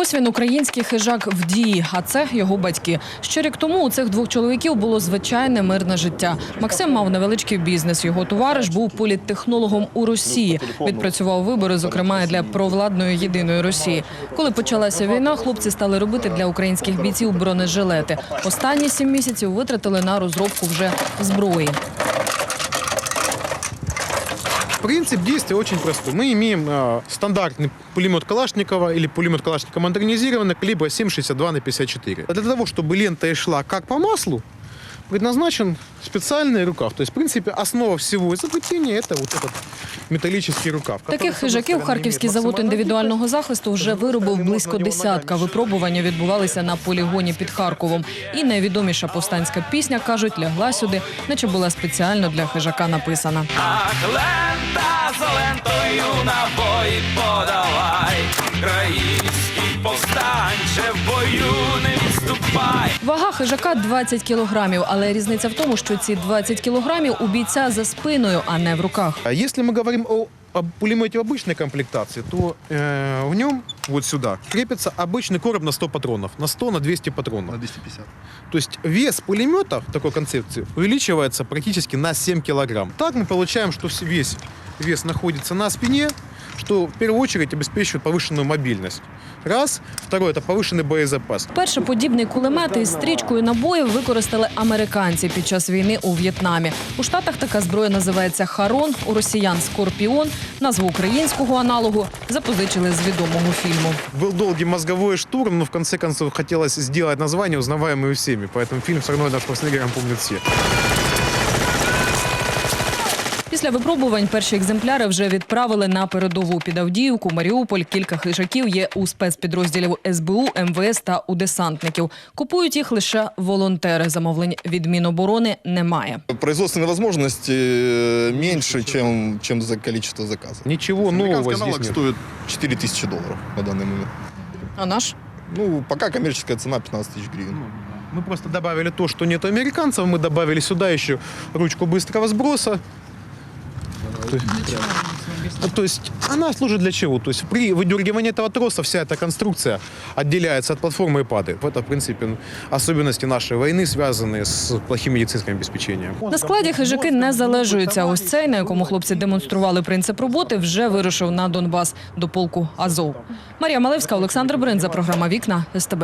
Ось він український хижак в дії, а це його батьки. Ще рік тому у цих двох чоловіків було звичайне мирне життя. Максим мав невеличкий бізнес. Його товариш був політтехнологом у Росії. Відпрацював вибори, зокрема і для провладної єдиної Росії. Коли почалася війна, хлопці стали робити для українських бійців бронежилети. Останні сім місяців витратили на розробку вже зброї. Принцип действия очень простой. Мы имеем э, стандартный пулемет Калашникова или пулемет Калашникова модернизированный калибра 7,62 на 54. А Для того, чтобы лента и шла как по маслу, предназначен специальный рукав. То есть, в принципе, основа всего изобретения – это вот этот металлический рукав. Таких хижаків Харківський завод індивідуального захисту вже виробив близько десятка. Випробування відбувалися на полігоні під Харковом. І найвідоміша повстанська пісня кажуть, лягла сюди, наче була спеціально для хижака написана. повстанче в бою не відступай. Вага хижака 20 кілограмів, але різниця в тому, що ці 20 кілограмів у бійця за спиною, а не в руках. А если мы говорим о, о пулемете в обычной комплектации, то э, в нем вот сюда крепится обычный короб на 100 патронов, на 100, на 200 патронов. На 250. То есть вес пулемета в такой концепции увеличивается практически на 7 килограмм. Так мы получаем, что вс- весь вес находится на спине, что в первую очередь обеспечивает повышенную мобильность. Раз. Второе – это повышенный боезапас. Перше подібний кулемет із стрічкою набоїв використали американці під час війни у В'єтнамі. У Штатах така зброя називається Харон, у росіян Скорпіон. Назву українського аналогу запозичили з відомого фільму. Был долгий мозговой штурм, но в конце концов хотелось сделать название, узнаваемое всеми. Поэтому фильм с Арнольдом Шварценеггером помнят все. Після випробувань перші екземпляри вже відправили на передову під Авдіївку, Маріуполь. Кілька хижаків є у спецпідрозділів СБУ, МВС та у десантників. Купують їх лише волонтери. Замовлень від Міноборони немає. Производственные возможности э, меньше, чем, чем за количество заказов. Ничего нового Американский здесь аналог нет. стоит 4000 долларов на данный момент. А наш? Ну, пока коммерческая цена 15 тысяч гривен. Мы просто добавили то, что нет у американцев. Мы добавили сюда еще ручку быстрого сброса. То есть, то есть она служит для чего? То есть при выдергивании этого троса вся эта конструкция отделяется от платформы и падает. Это, в принципе, особенности нашей войны, связанные с плохим медицинским обеспечением. На складі хижаки не залежуються. Ось цей, на якому хлопці демонстрували принцип роботи, вже вирушив на Донбас до полку Азов. Марія Малевська, Олександр Бринза, програма Вікна СТБ.